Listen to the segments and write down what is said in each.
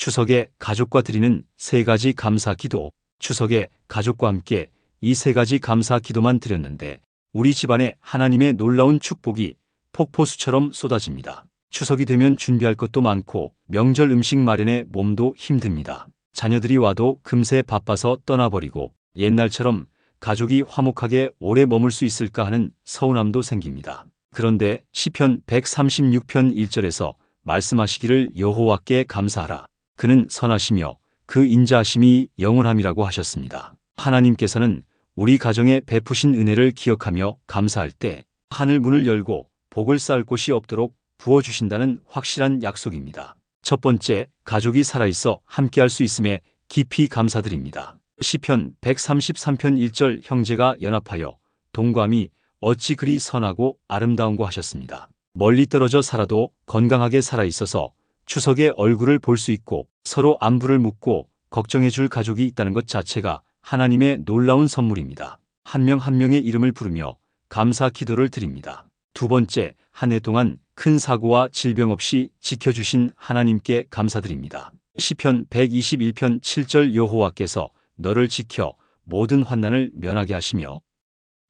추석에 가족과 드리는 세 가지 감사 기도. 추석에 가족과 함께 이 세 가지 감사 기도만 드렸는데 우리 집안에 하나님의 놀라운 축복이 폭포수처럼 쏟아집니다. 추석이 되면 준비할 것도 많고 명절 음식 마련에 몸도 힘듭니다. 자녀들이 와도 금세 바빠서 떠나버리고 옛날처럼 가족이 화목하게 오래 머물 수 있을까 하는 서운함도 생깁니다. 그런데 시편 136편 1절에서 말씀하시기를 여호와께 감사하라. 그는 선하시며 그 인자하심이 영원함이라고 하셨습니다. 하나님께서는 우리 가정에 베푸신 은혜를 기억하며 감사할 때 하늘 문을 열고 복을 쌓을 곳이 없도록 부어주신다는 확실한 약속입니다. 첫 번째, 가족이 살아있어 함께할 수 있음에 깊이 감사드립니다. 시편 133편 1절 형제가 연합하여 동감이 어찌 그리 선하고 아름다운고 하셨습니다. 멀리 떨어져 살아도 건강하게 살아있어서 추석에 얼굴을 볼 수 있고 서로 안부를 묻고 걱정해 줄 가족이 있다는 것 자체가 하나님의 놀라운 선물입니다. 한명한 명의 이름을 부르며 감사 기도를 드립니다. 두 번째, 한 해 동안 큰 사고와 질병 없이 지켜주신 하나님께 감사드립니다. 시편 121편 7절 여호와께서 너를 지켜 모든 환난을 면하게 하시며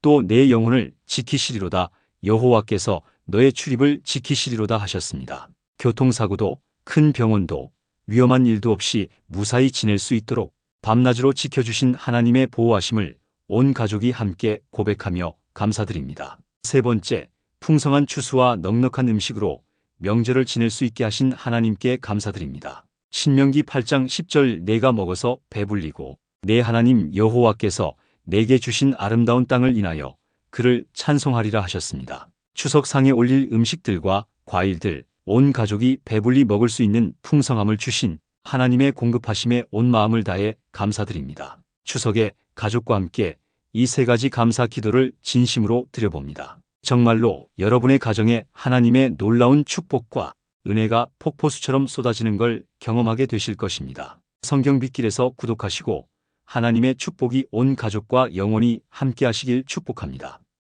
또 내 영혼을 지키시리로다 여호와께서 너의 출입을 지키시리로다 하셨습니다. 교통사고도 큰 병원도 위험한 일도 없이 무사히 지낼 수 있도록 밤낮으로 지켜주신 하나님의 보호하심을 온 가족이 함께 고백하며 감사드립니다. 세 번째, 풍성한 추수와 넉넉한 음식으로 명절을 지낼 수 있게 하신 하나님께 감사드립니다. 신명기 8장 10절 내가 먹어서 배불리고 내 하나님 여호와께서 내게 주신 아름다운 땅을 인하여 그를 찬송하리라 하셨습니다. 추석상에 올릴 음식들과 과일들, 온 가족이 배불리 먹을 수 있는 풍성함을 주신 하나님의 공급하심에 온 마음을 다해 감사드립니다. 추석에 가족과 함께 이 세 가지 감사 기도를 진심으로 드려봅니다. 정말로 여러분의 가정에 하나님의 놀라운 축복과 은혜가 폭포수처럼 쏟아지는 걸 경험하게 되실 것입니다. 성경 빗길에서 구독하시고 하나님의 축복이 온 가족과 영원히 함께 하시길 축복합니다.